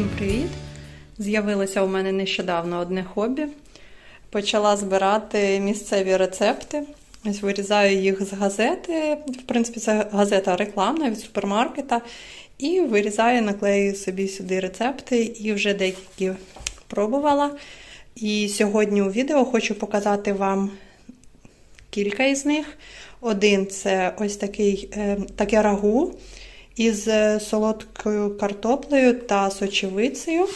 Всім привіт! З'явилося у мене нещодавно одне хобі. Почала збирати місцеві рецепти. Ось вирізаю їх з газети. В принципі, це газета рекламна від супермаркета. І вирізаю, наклею собі сюди рецепти і вже деякі пробувала. І сьогодні у відео хочу показати вам кілька із них. Один це ось такий е, таке рагу із е, солодкою картоплею та сочевицею.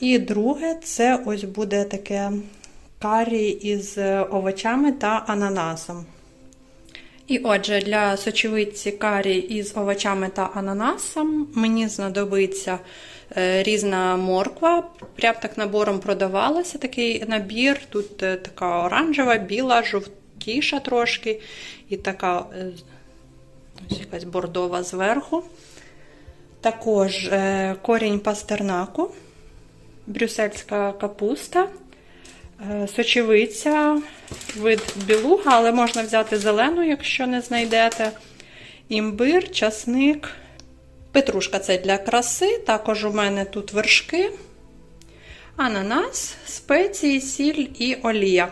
І друге це ось буде таке карі із е, овочами та ананасом. І отже, для сочевиці карі із овочами та ананасом мені знадобиться е, різна морква. Прям так набором продавалася такий набір. Тут така оранжева, біла, жовтіша трошки, і така ось якась бордова зверху. Також е, корінь пастернаку, брюссельська капуста, е, сочевиця, вид білуга, але можна взяти зелену, якщо не знайдете. Імбир, часник, петрушка це для краси. Також у мене тут вершки, ананас, спеції, сіль і олія.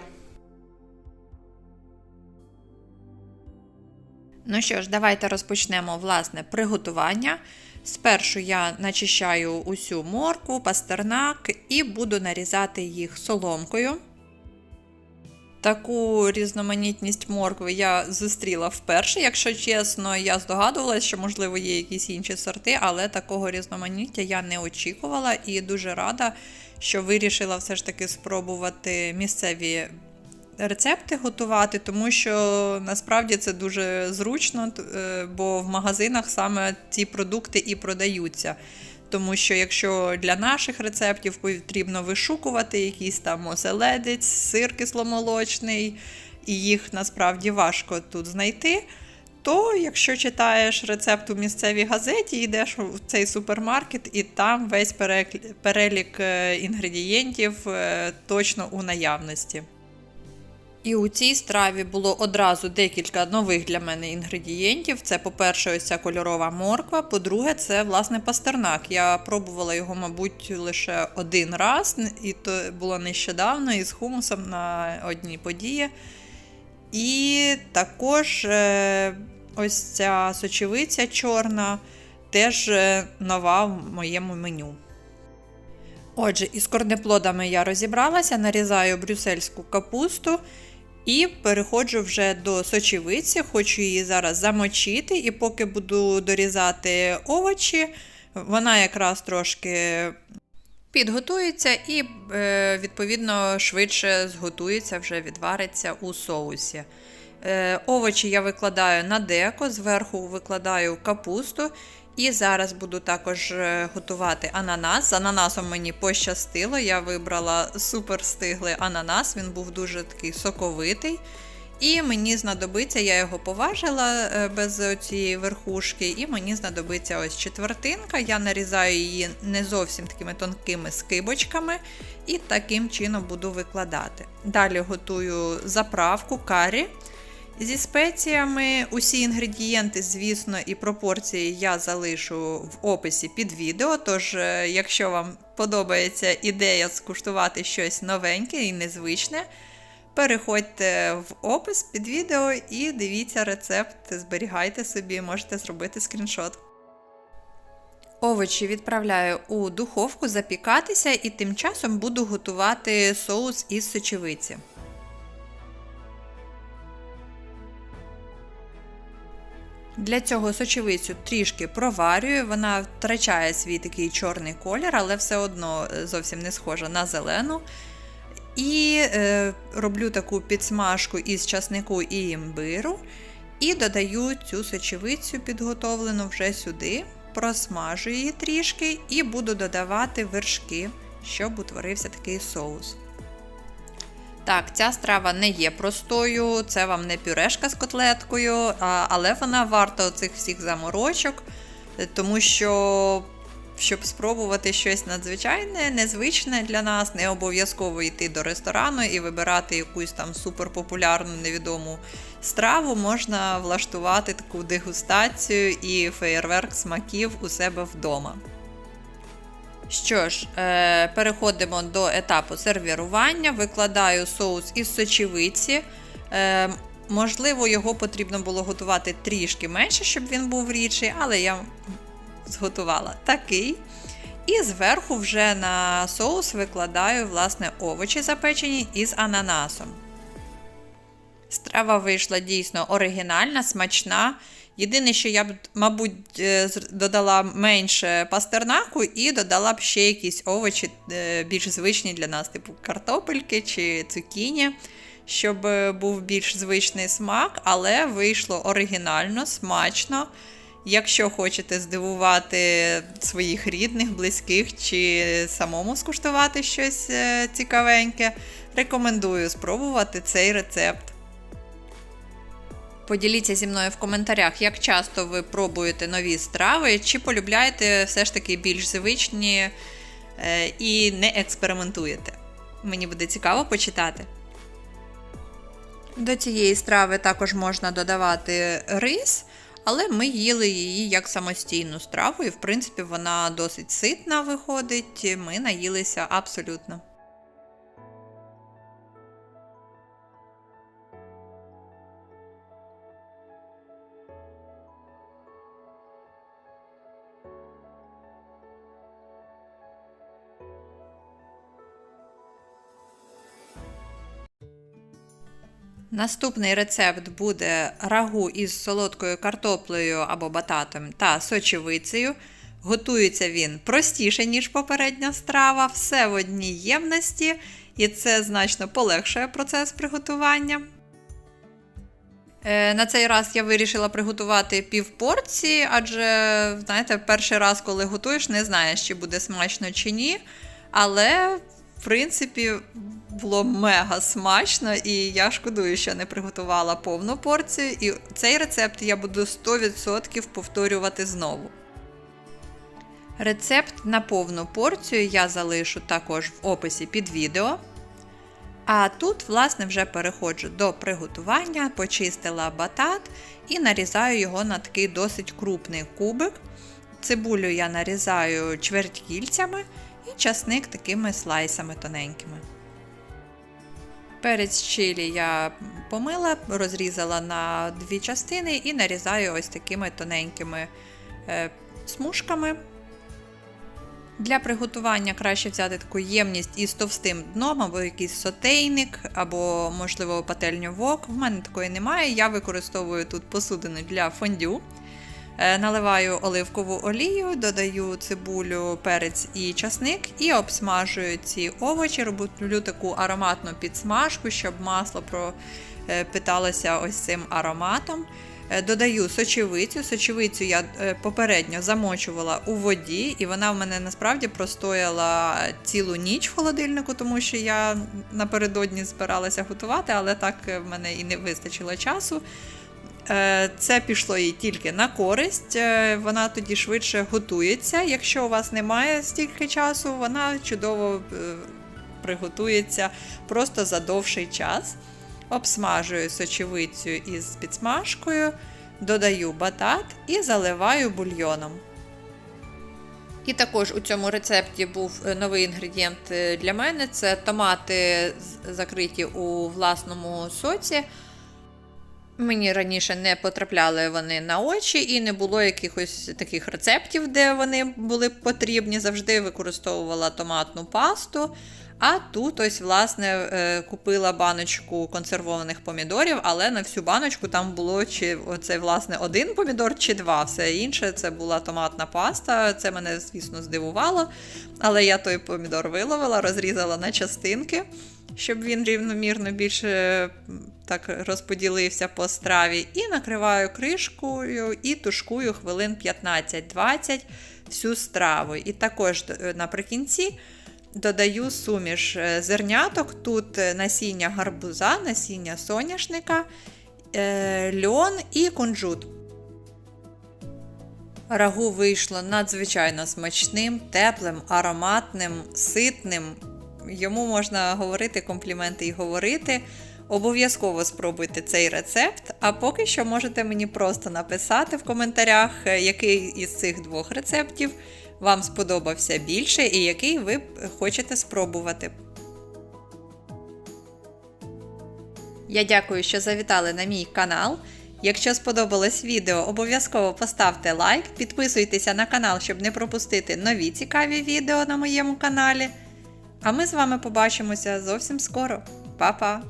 Ну що ж, давайте розпочнемо власне приготування. Спершу я начищаю усю моркву, пастернак і буду нарізати їх соломкою. Таку різноманітність моркви я зустріла вперше, якщо чесно, я здогадувалася, що, можливо, є якісь інші сорти, але такого різноманіття я не очікувала і дуже рада, що вирішила все ж таки спробувати місцеві рецепти готувати, тому що насправді це дуже зручно, е, бо в магазинах саме ці продукти і продаються. Тому що якщо для наших рецептів потрібно вишукувати якийсь там оселедець, сир кисломолочний, і їх насправді важко тут знайти. То, якщо читаєш рецепт у місцевій газеті, йдеш в цей супермаркет, і там весь перелік е, інгредієнтів е, точно у наявності. І у цій страві було одразу декілька нових для мене інгредієнтів. Це, по-перше, ось ця кольорова морква. По-друге, це власне пастернак. Я пробувала його, мабуть, лише один раз, і то було нещодавно із хумусом на одній події. І також е, ось ця сочевиця чорна, теж е, нова в моєму меню. Отже, із корнеплодами я розібралася, нарізаю брюссельську капусту. І переходжу вже до сочевиці, хочу її зараз замочити, і поки буду дорізати овочі, вона якраз трошки підготується і, е, відповідно, швидше зготується, вже відвариться у соусі. Е, овочі я викладаю на деко, зверху викладаю капусту. І зараз буду також е, готувати ананас. З ананасом мені пощастило. Я вибрала супер стиглий ананас, він був дуже такий соковитий. І мені знадобиться, я його поважила без цієї верхушки, і мені знадобиться ось четвертинка. Я нарізаю її не зовсім такими тонкими скибочками, і таким чином буду викладати. Далі готую заправку карі. Зі спеціями усі інгредієнти, звісно, і пропорції я залишу в описі під відео. Тож, е, якщо вам подобається ідея скуштувати щось новеньке і незвичне, переходьте в опис під відео і дивіться рецепт, зберігайте собі, можете зробити скріншот. Овочі відправляю у духовку запікатися і тим часом буду готувати соус із сочевиці. Для цього сочевицю трішки проварюю, вона втрачає свій такий чорний колір, але все одно зовсім не схожа на зелену. І е, роблю таку підсмажку із часнику і імбиру. І додаю цю сочевицю підготовлену вже сюди, просмажую її трішки і буду додавати вершки, щоб утворився такий соус. Так, ця страва не є простою, це вам не пюрешка з котлеткою, але вона варта цих всіх заморочок, тому що, щоб спробувати щось надзвичайне, незвичне для нас, не обов'язково йти до ресторану і вибирати якусь там суперпопулярну невідому страву, можна влаштувати таку дегустацію і феєрверк смаків у себе вдома. Що ж, е, переходимо до етапу сервірування. Викладаю соус із сочевиці. Е, можливо, його потрібно було готувати трішки менше, щоб він був рідший, але я зготувала такий. І зверху вже на соус викладаю власне овочі запечені із ананасом. Страва вийшла дійсно оригінальна, смачна. Єдине, що я б, мабуть, е, додала менше пастернаку і додала б ще якісь овочі е, більш звичні для нас, типу картопельки чи цукіні, щоб е, був більш звичний смак, але вийшло оригінально, смачно. Якщо хочете здивувати своїх рідних, близьких чи самому скуштувати щось цікавеньке, рекомендую спробувати цей рецепт. Поділіться зі мною в коментарях, як часто ви пробуєте нові страви, чи полюбляєте все ж таки більш звичні е, і не експериментуєте. Мені буде цікаво почитати. До цієї страви також можна додавати рис, але ми їли її як самостійну страву, і в принципі вона досить ситна виходить. Ми наїлися абсолютно. Наступний рецепт буде рагу із солодкою картоплею або бататом та сочевицею. Готується він простіше, ніж попередня страва, все в одній ємності, і це значно полегшує процес приготування. Е, На цей раз я вирішила приготувати півпорції, адже, знаєте, перший раз, коли готуєш, не знаєш, чи буде смачно чи ні. Але, в принципі, було мега смачно, і я шкодую, що не приготувала повну порцію. І цей рецепт я буду 100% повторювати знову. Рецепт на повну порцію я залишу також в описі під відео. А тут, власне, вже переходжу до приготування, почистила батат і нарізаю його на такий досить крупний кубик. Цибулю я нарізаю чвертькільцями і часник такими слайсами тоненькими. Перець чилі я помила, розрізала на дві частини і нарізаю ось такими тоненькими е, смужками. Для приготування краще взяти таку ємність із товстим дном, або якийсь сотейник, або, можливо, пательню вок. В мене такої немає. Я використовую тут посудину для фондю. Е, Наливаю оливкову олію, додаю цибулю, перець і часник і обсмажую ці овочі. Роблю таку ароматну підсмажку, щоб масло пропиталося ось цим ароматом. Е, Додаю сочевицю. Сочевицю я е, попередньо замочувала у воді, і вона в мене насправді простояла цілу ніч в холодильнику, тому що я напередодні збиралася готувати, але так е, в мене і не вистачило часу. Е, Це пішло їй тільки на користь. Е, Вона тоді швидше готується. Якщо у вас немає стільки часу, вона чудово е, приготується просто за довший час. Обсмажую сочевицю із підсмажкою, додаю батат і заливаю бульйоном. І також у цьому рецепті був новий інгредієнт для мене: це томати закриті у власному соці. Мені раніше не потрапляли вони на очі, і не було якихось таких рецептів, де вони були потрібні. Завжди використовувала томатну пасту. А тут, ось, власне, е, купила баночку консервованих помідорів, але на всю баночку там було чи оце, власне, один помідор, чи два. Все інше це була томатна паста. Це мене, звісно, здивувало. Але я той помідор виловила, розрізала на частинки, щоб він рівномірно більше так розподілився по страві. І накриваю кришкою і тушкую хвилин 15-20 всю страву. І також е, наприкінці. Додаю суміш е, зерняток, тут е, насіння гарбуза, насіння соняшника, льон і кунжут. Рагу вийшло надзвичайно смачним, теплим, ароматним, ситним. Йому можна говорити компліменти і говорити. Обов'язково спробуйте цей рецепт. А поки що можете мені просто написати в коментарях, е, який із цих двох рецептів вам сподобався більше і який ви хочете спробувати. Я дякую, що завітали на мій канал. Якщо сподобалось відео, обов'язково поставте лайк, підписуйтеся на канал, щоб не пропустити нові цікаві відео на моєму каналі. А ми з вами побачимося зовсім скоро. Па-па!